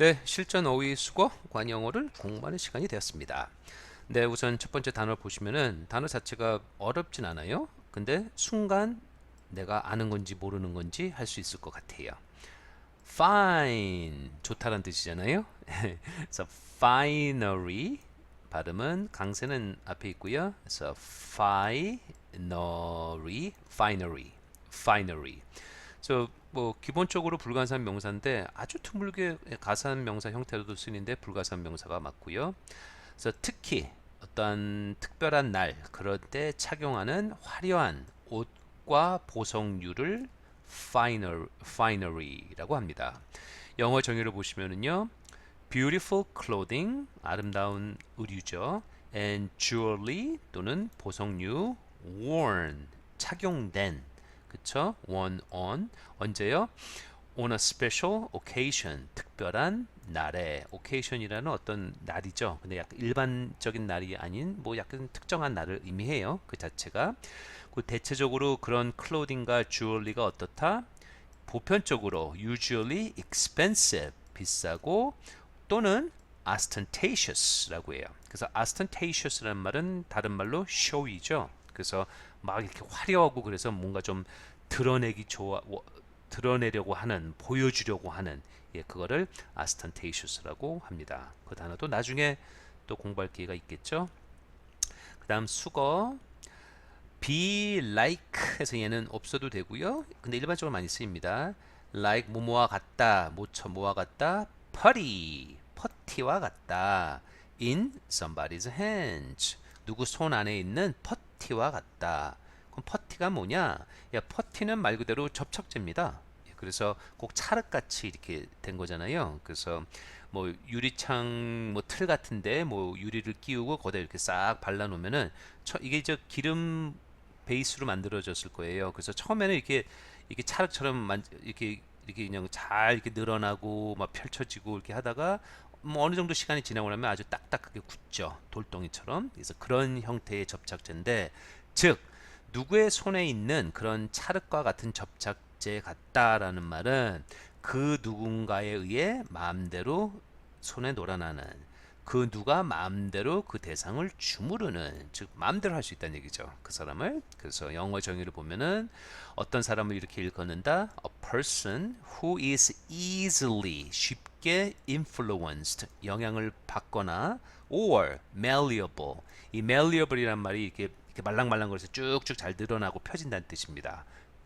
네, 실전 어휘 수거 관영어를 공부하는 시간이 되었습니다. 네, 우선 첫 번째 단어 보시면은 단어 자체가 어렵진 않아요. 근데 순간 내가 아는 건지 모르는 건지 할 수 있을 것 같아요. fine 좋다는 뜻이잖아요. 그래서 finery 발음은 강세는 앞에 있고요. 그래서 finery, finery, finery. 그래서 뭐 기본적으로 불가산 명사인데 아주 드물게 가산 명사 형태로도 쓰는데 불가산 명사가 맞고요. 그래서 특히 어떤 특별한 날 그럴 때 착용하는 화려한 옷과 보석류를 finer, finery라고 합니다. 영어 정의를 보시면은요. beautiful clothing 아름다운 의류죠. and jewelry 또는 보석류 worn 착용된 그쵸? worn on 언제요? on a special occasion 특별한 날에 occasion이라는 어떤 날이죠. 근데 약간 일반적인 날이 아닌 뭐 약간 특정한 날을 의미해요. 그 자체가 그 대체적으로 그런 클로딩과 주얼리가 어떻다? 보편적으로 usually expensive 비싸고 또는 ostentatious라고 해요. 그래서 ostentatious라는 말은 다른 말로 show이죠. 그래서 막 이렇게 화려하고 그래서 뭔가 좀 드러내기 좋아 워- 드러내려고 하는 보여주려고 하는 예 그거를 ostentatious라고 합니다. 그 단어도 나중에 또 공부할 기회가 있겠죠. 그 다음 수거 be like 해서 얘는 없어도 되고요. 근데 일반적으로 많이 쓰입니다. like 뭐뭐와 같다, 모처 뭐와 같다, putty 퍼티와 같다. in somebody's hands 누구 손 안에 있는 퍼 티와 같다. 그럼 퍼티가 뭐냐? 야 퍼티는 말 그대로 접착제입니다. 예, 그래서 꼭 찰흙같이 이렇게 된 거잖아요. 그래서 뭐 유리창 뭐 틀 같은데 뭐 유리를 끼우고 거기다 이렇게 싹 발라 놓으면은 처- 이게 저 기름 베이스로 만들어졌을 거예요. 그래서 처음에는 이렇게 이렇게 찰흙처럼 만, 이렇게 이렇게 그냥 잘 이렇게 늘어나고 막 펼쳐지고 이렇게 하다가 뭐 어느 정도 시간이 지나고 나면 아주 딱딱하게 굳죠. 돌덩이처럼. 그래서 그런 형태의 접착제인데 즉 누구의 손에 있는 그런 찰흙과 같은 접착제 같다라는 말은 그 누군가에 의해 마음대로 손에 놀아나는 그 누가 마음대로 그 대상을 주무르는 즉 마음대로 할 수 있다는 얘기죠. 그 사람을 그래서 영어 정의를 보면은 어떤 사람을 이렇게 일컫는다. A person who is easily 쉽게 influenced 영향을 받거나 or malleable 이 malleable이란 말이 이렇게 이렇게 말랑말랑거려서 쭉쭉 잘 늘어나고 펴진다는 뜻입니다.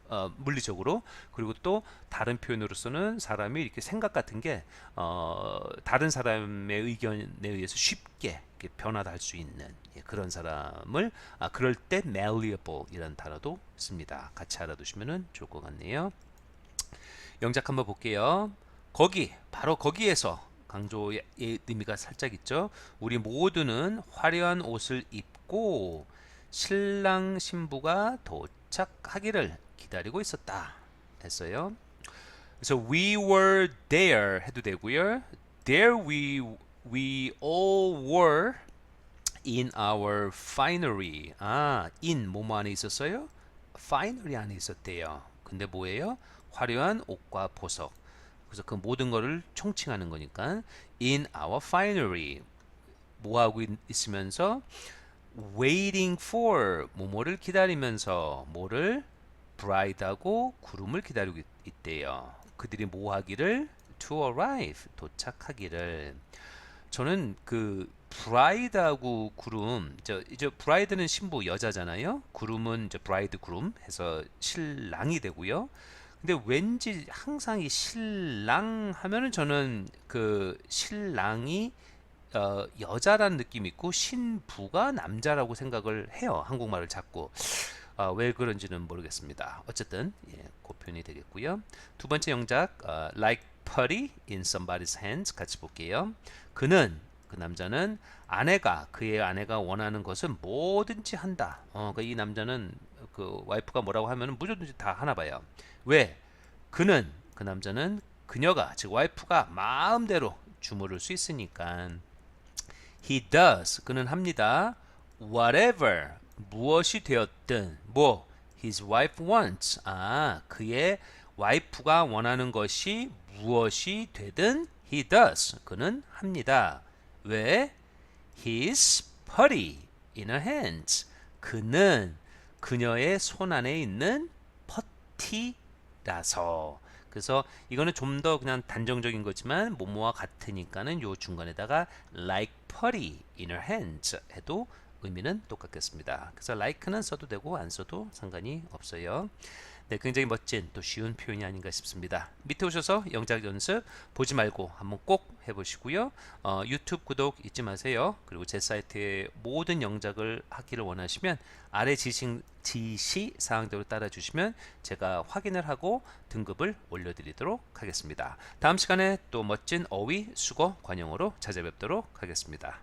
어, 물리적으로 그리고 또 다른 표현으로서는 사람이 이렇게 생각 같은 게 어, 다른 사람의 의견에 의해서 쉽게 변화할 수 있는 예, 그런 사람을 아, 그럴 때 malleable 이라는 단어도 씁니다. 같이 알아두시면 좋을 것 같네요. 영작 한번 볼게요. 거기 바로 거기에서 강조의 의미가 살짝 있죠. 우리 모두는 화려한 옷을 입고 신랑 신부가 도착하기를 기다리고 있었다 했어요. 그래서 we were there 해도 되고요. There we we all were in our finery. 아, in 뭐뭐 안에 있었어요? finery 안에 있었대요. 근데 뭐예요? 화려한 옷과 보석. 그래서 그 모든 거를 총칭하는 거니까 in our finery 뭐 하고 있, 있으면서 waiting for 뭐뭐를 기다리면서 뭐를 bride하고 구름을 기다리고 있, 있대요. 그들이 뭐 하기를 to arrive 도착하기를 저는 그 브라이드하고 구름 저 이제 브라이드는 신부 여자잖아요. 구름은 이제 브라이드 구름 해서 신랑이 되고요. 근데 왠지 항상 이 신랑 하면은 저는 그 신랑이 어, 여자라는 느낌이 있고 신부가 남자라고 생각을 해요. 한국말을 자꾸 아, 왜 그런지는 모르겠습니다. 어쨌든 예, 그 표현이 되겠고요. 두 번째 영작 어, like putty in somebody's hands 같이 볼게요. 그는 그 남자는 아내가 그의 아내가 원하는 것은 뭐든지 한다. 어, 그이 남자는 그 와이프가 뭐라고 하면은 무조건지 다 하나 봐요. 왜? 그는 그 남자는 그녀가 즉 와이프가 마음대로 주무를 수 있으니까 he does 그는 합니다. whatever 무엇이 되었든 뭐 his wife wants 아 그의 와이프가 원하는 것이 무엇이 되든 He does. 그는 합니다. 왜? His putty in her hands. 그는 그녀의 손 안에 있는 퍼티라서. 그래서 이거는 좀 더 그냥 단정적인 거지만 뭐뭐와 같으니까는 요 중간에다가 like putty in her hands 해도 의미는 똑같겠습니다. 그래서 like는 써도 되고 안 써도 상관이 없어요. 네, 굉장히 멋진 또 쉬운 표현이 아닌가 싶습니다. 밑에 오셔서 영작 연습 보지 말고 한번 꼭 해보시고요. 어, 유튜브 구독 잊지 마세요. 그리고 제 사이트에 모든 영작을 하기를 원하시면 아래 지시, 지시 사항대로 따라주시면 제가 확인을 하고 등급을 올려드리도록 하겠습니다. 다음 시간에 또 멋진 어휘, 수거, 관용어로 찾아뵙도록 하겠습니다.